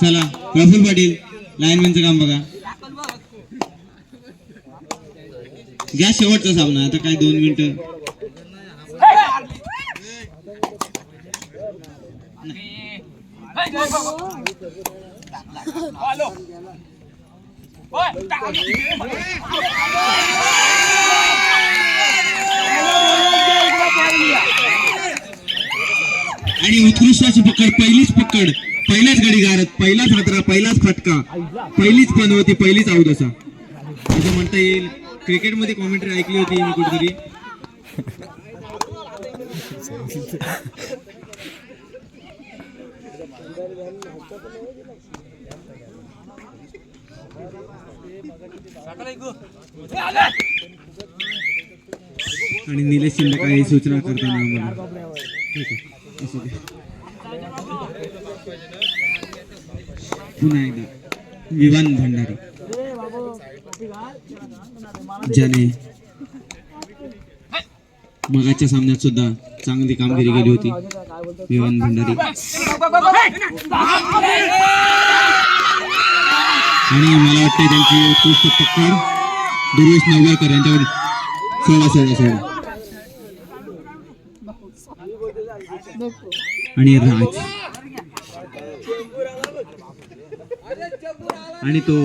चला प्रफुल पाटील लाईनमॅनचं काम बघा. घ्या शेवटचा सामना आता काय दोन मिनिटं. आणि उत्कृष्ट अशी पकड पहिलीच पकड पहिल्याच गडी गारत पहिलाच हातरा पहिलाच फटका पहिलीच पनवती पहिलीच आऊद असा असं म्हणता येईल. क्रिकेटमध्ये कॉमेंट्री ऐकली होती मी कुठेतरी. आणि निलेश शिंदे काही सूचना करताना ठीक आहे. पुन्हा एकदा. विवान भंडारी. ज्याने मगाच्या सामन्यात सुद्धा चांगली कामगिरी केली होती. विवान भंडारी. आणि मला वाटते त्यांची उत्कृष्ट पकड दुर्वेश नवगरकर यांच्यावर सोळा सोळा सोळा आणि राज. आणि तो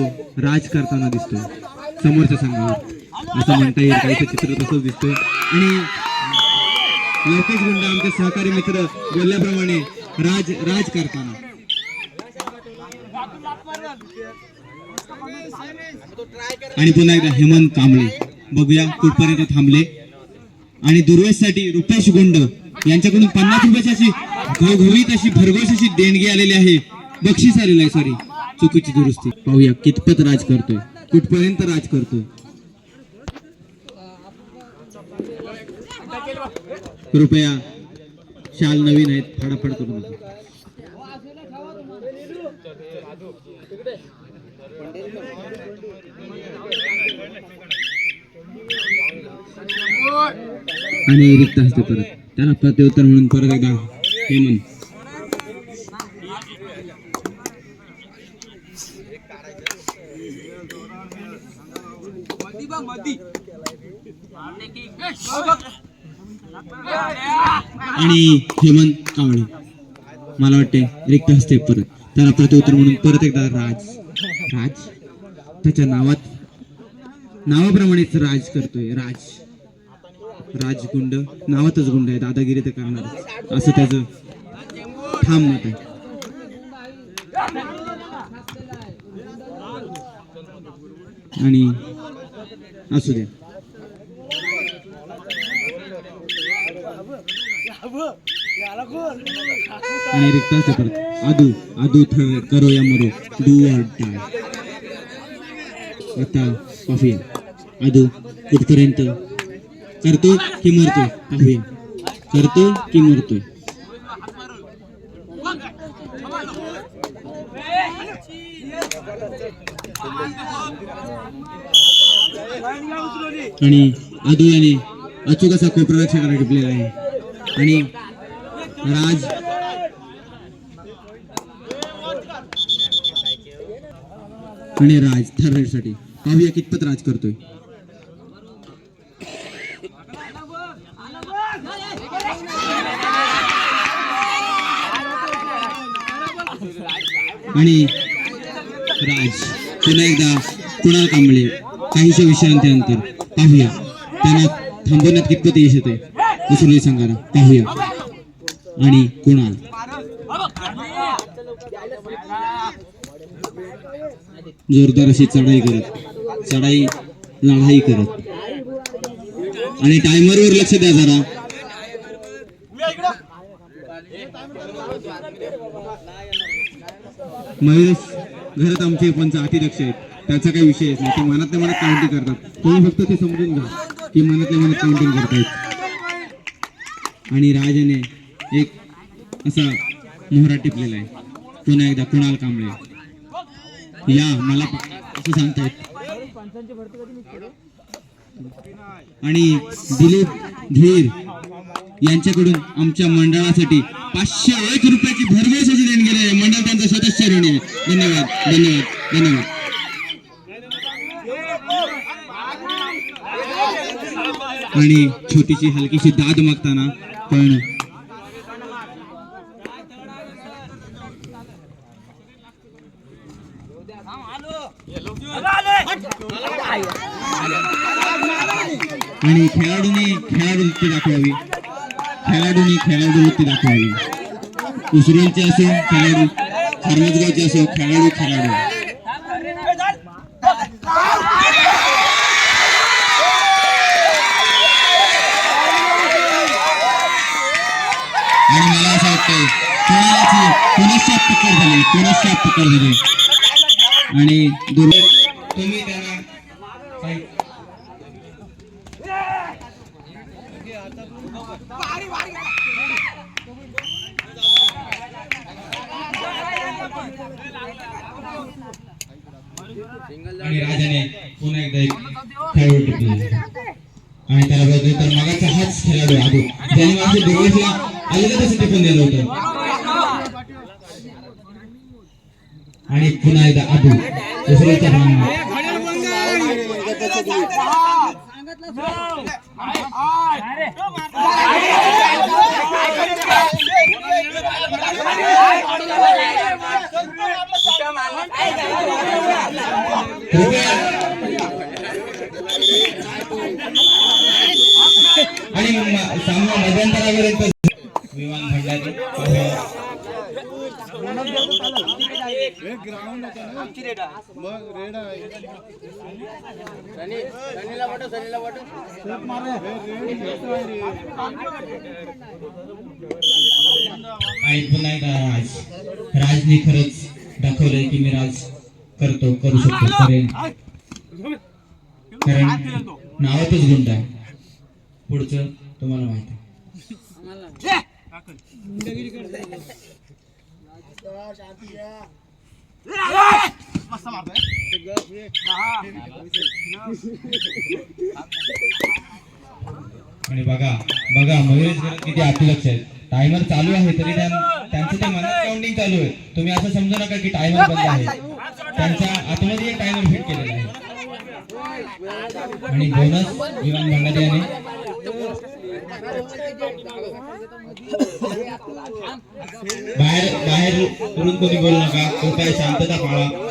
राज करताना दिसतोय. समोरच्या संघावर असं म्हणता येईल काही चित्र तसंच दिसतोय. आणि लोकेश गुंड आमचे सहकारी मित्र बोलल्याप्रमाणे राज राज करताना. आणि पुन्हा एकदा हेमंत कांबळे. बघूया कुठपर्यंत थांबले. आणि दुर्वेशसाठी रुपेश गुंड यांच्याकडून पन्नास रुपयाची अशी घवघवीत अशी भरघोस अशी देणगी आलेली आहे. बक्षीस आलेलं आहे सॉरी चुकीची दुरुस्ती. पाहूया कितपत राज करतोय. कुठपर्यंत राज करतोय? कृपया शाल नवीन आहेत फाडाफाड करू नका. आणि रिक्त असते परत. त्याला प्रत्युत्तर म्हणून परत एकदा हेमंत आणि हेमंत कावळे. मला वाटते रिक्त हस्ते परत. त्याला प्रत्युत्तर म्हणून परत एकदा राज. राज? त्याच्या नावात नावाप्रमाणेच राज करतोय. राज. राजगुंड नावातच गुंड आहे दादागिरी तर करणार असं त्याचं ठाम मत आहे. आणि असू द्या आणि रिक्त असते परत आदू आदू थर करो या मरो डू ऑर डाय आता पाहूया. आदू कुठपर्यंत करतो की मरतोय? पाहूया. करतो की मरतोय? आणि आदू याने अचूक असा कोपरा रक्षकाला टिपलेला आहे. आणि राज आणि राज थर्डसाठी पाहूया कितपत राज करतोय. आणि राज पुन्हा एकदा कुणाल कांबळे काहीशा विश्रांतीनंतर पाहूया. त्यांना थांबवण्यात कितपत यश येते उसरली संघाला पाहूया. आणि कुणाल? जोरदार अशी चढाई करत चढाई लढाई करत. आणि टायमरवर लक्ष द्या जरा. महेश घरात आमचे पंच अतिदक्ष आहेत. त्याचा काही विषयच नाही. ते मनातल्या मनात काउंटिंग करतात. तुम्ही फक्त ते समजून घ्या की मनातल्या मनात काउंटिंग करतायत. आणि राजाने एक असा मोहरा टिपलेला आहे. पुन्हा एकदा कुणाल कांबळे. या मला असं सांगतायत. आणि दिलीप धीर यांच्याकडून आमच्या मंडळासाठी पाचशे एक रुपयाची भरघोस अशी देणगी आहे. मंडळ त्यांचं सदस्य चरणी धन्यवाद धन्यवाद धन्यवाद. आणि छोटीशी हलकीशी दाद मागताना पण आणि खेळाडूने खेळाडू वृत्ती दाखवावी. खेळाडूने खेळाडू वृत्ती दाखवावी. उसरेलचे असो खेळाडू हरमजगावचे असो खेळाडू खेळाडू. आणि मला असं वाटतंय कोणाची पुनश्चात पकड झाली? पुनश्चात पकड झाली? आणि तुम्ही आणि राजाने पुन्हा एकदा एक खेळाडू टिपला आणि त्याला बघितलं तर मगाचा हाच खेळाडू आदू ज्याने माझ्या डिवोर्सला अलगदच असं टिपून दिलं होतं. आणि पुन्हा एकदा आदू दुसऱ्याच्या रानात कृपया पुन्हा एकदा राज राजने खरंच दाखवलंय की मी राज करतो करू शकतो करेन. कारण नावातच गुंड आहे. पुढचं तुम्हाला माहिती आहे. आणि बघा बघा महेश किती अतिलक्ष आहे टायमर चालू आहे तरी त्या- त्यांचं ते मनात काउंटिंग चालू आहे. तुम्ही असं समजू नका की टायमर बंद आहे. त्यांच्या आतमध्ये एक टायमर फिट केलेला आहे. आणि बोनस विमान भंडारी याने बाहेर बाहेर करून कोणी बोलू नका. कृपया शांतता पाळा.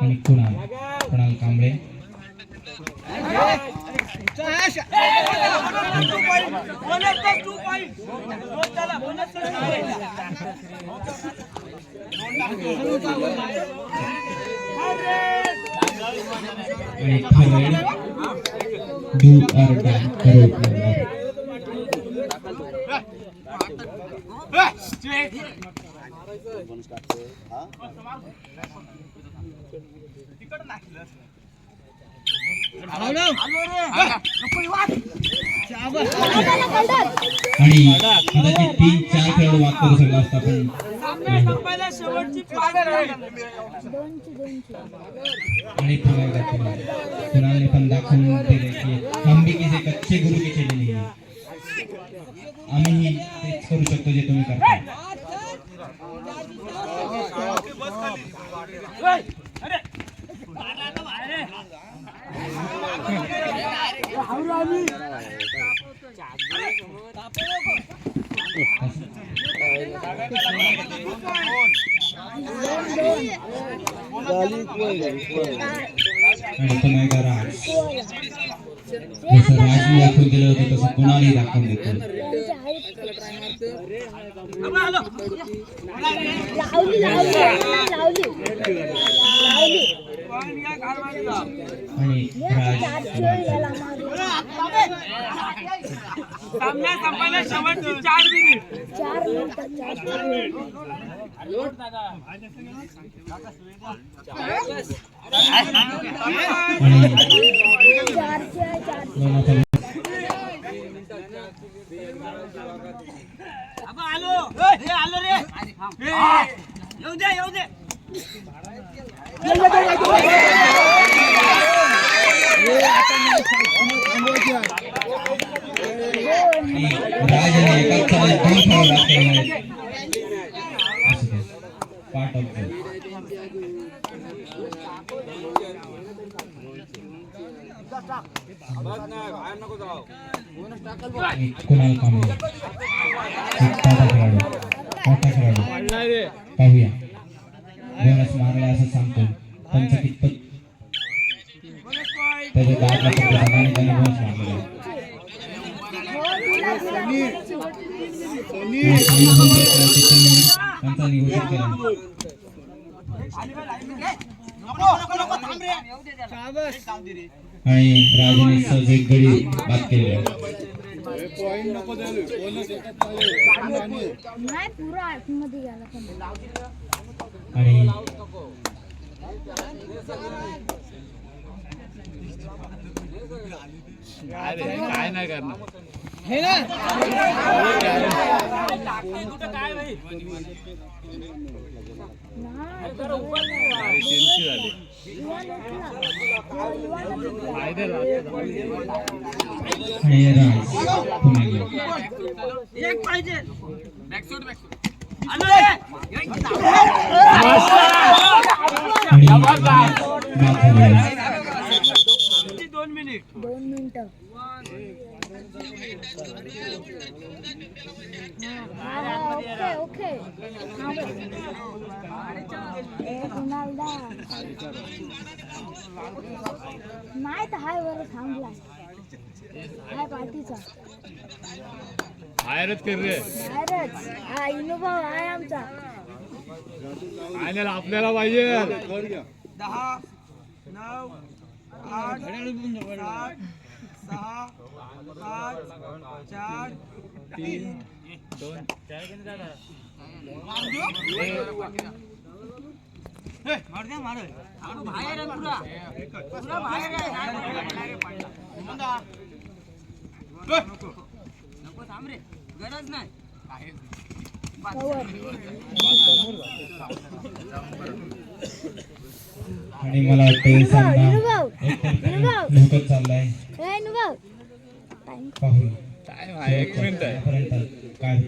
आणि कुणाल? कुणाल कांबळे. तिकड नाही डू ऑर डाय करो or die. आणि कदाचित तीन चार खेळाडू वाद करू शकला असता पण आणि पुन्हा कुणाल कुणालने पण दाखवून दिले की अंबिकेचे कच्चे गुरु के केले नाही. आम्ही तेच करू शकतो जे तुम्ही करता आणि पुन्हा एकदा राज जसं राजने दाखवून दिलं होतं तसं कुणालही दाखवून देतो आणि सामना संपायला शेवटची चार मिनिट चार आलो. आलो रे. येऊ दे येऊ दे. कुणाल कांबळे एक ताजा खेळाडू मोठा खेळाडू पाहूया बोनस मारला असं सांगतो पंच कितपत त्याच्या दादला फक्त आणि त्याने बोनस मारलेला आहे. सनी केला. आणि राजाने सहज एक गडी बाद केलेला आहे नाही पुरा आतमध्ये गेला आणि काय नाही करणार कुठं काय नाही नाही टेन्शन झाली आणि राज पुन्हा गेला. एक पाहिजे दोन मिनिट. दोन मिनिटं हा, ओके ओके नाही तर हाय बरं थांबलाय हाय पार्टीचा बाहेरच कर रे बाहेरच हा इनोभाव आहे आमचा आपल्याला पाहिजे दहा नऊ आठ सात सहा पाच चार तीन दोन मार द्या मार बाहेर आहे पुरा पुरा बाहेर आहे नको थांब रे गरज नाही बाहेर आणि मला वाटतं सामना लवकर चाललाय. काय.